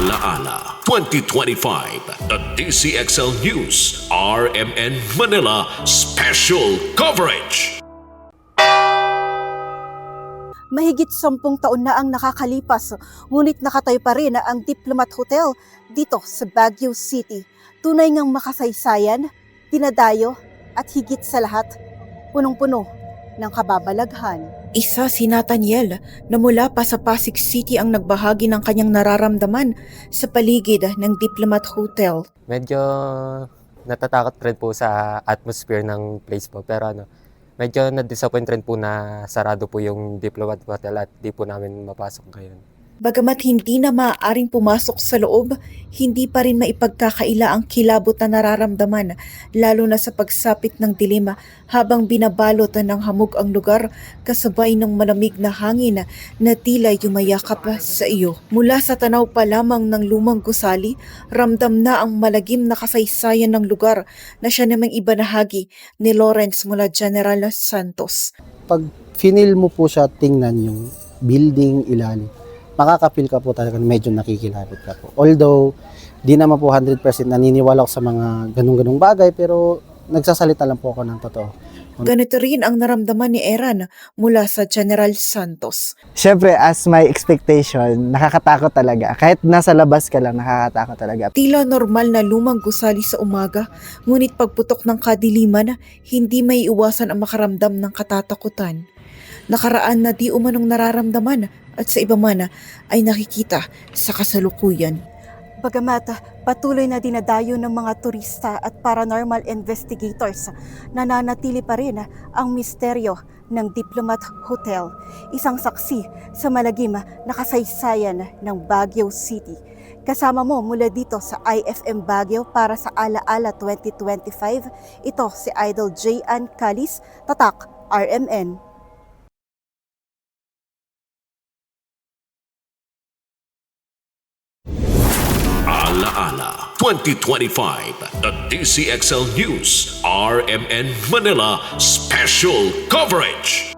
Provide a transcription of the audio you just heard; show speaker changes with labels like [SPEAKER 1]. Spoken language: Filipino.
[SPEAKER 1] Alaala 2025, the DCXL News, RMN Manila Special Coverage.
[SPEAKER 2] Mahigit sampung taon na ang nakakalipas, ngunit nakatayo pa rin ang Diplomat Hotel dito sa Baguio City. Tunay ngang makasaysayan, dinadayo at higit sa lahat, punong-puno ng kababalaghan. Isa si Nathaniel na mula pa sa Pasig City ang nagbahagi ng kanyang nararamdaman sa paligid ng Diplomat Hotel.
[SPEAKER 3] medyo natatakot rin po sa atmosphere ng place po. Pero ano, medyo na-disappoint rin po na sarado po yung Diplomat Hotel at di po namin mapasok ngayon.
[SPEAKER 2] Bagamat hindi na maaaring pumasok sa loob, hindi pa rin maipagkakaila ang kilabot na nararamdaman, lalo na sa pagsapit ng dilema habang binabalot ng hamog ang lugar kasabay ng malamig na hangin na tila yumayakap sa iyo. Mula sa tanaw pa lamang ng lumang gusali, ramdam na ang malagim na kasaysayan ng lugar na siya namang ibanahagi ni Lawrence mula General Santos.
[SPEAKER 4] pag finil mo po siya tingnan yung building ilalim, makaka-feel ka po talaga medyo nakikilabot ka po. Although, di naman po 100% naniniwala ako sa mga ganung-ganung bagay, pero nagsasalita lang po ako ng totoo.
[SPEAKER 2] Ganito rin ang naramdaman ni Eran mula sa General Santos.
[SPEAKER 5] Siyempre, as my expectation, nakakatakot talaga. Kahit nasa labas ka lang, nakakatakot talaga.
[SPEAKER 2] Tila normal na lumang gusali sa umaga, ngunit pagputok ng kadiliman, hindi may iwasan ang makaramdam ng katatakutan. Nakaraan na di umanong nararamdaman at sa iba man ay nakikita sa kasalukuyan. Bagamat patuloy na dinadayo ng mga turista at paranormal investigators, nananatili pa rin ang misteryo ng Diplomat Hotel, isang saksi sa malagim na kasaysayan ng Baguio City. Kasama mo mula dito sa IFM Baguio para sa Alaala 2025, ito si Idol J. Ann Calis, Tatak, RMN.
[SPEAKER 1] Alaala 2025, the DCXL News, RMN Manila Special Coverage.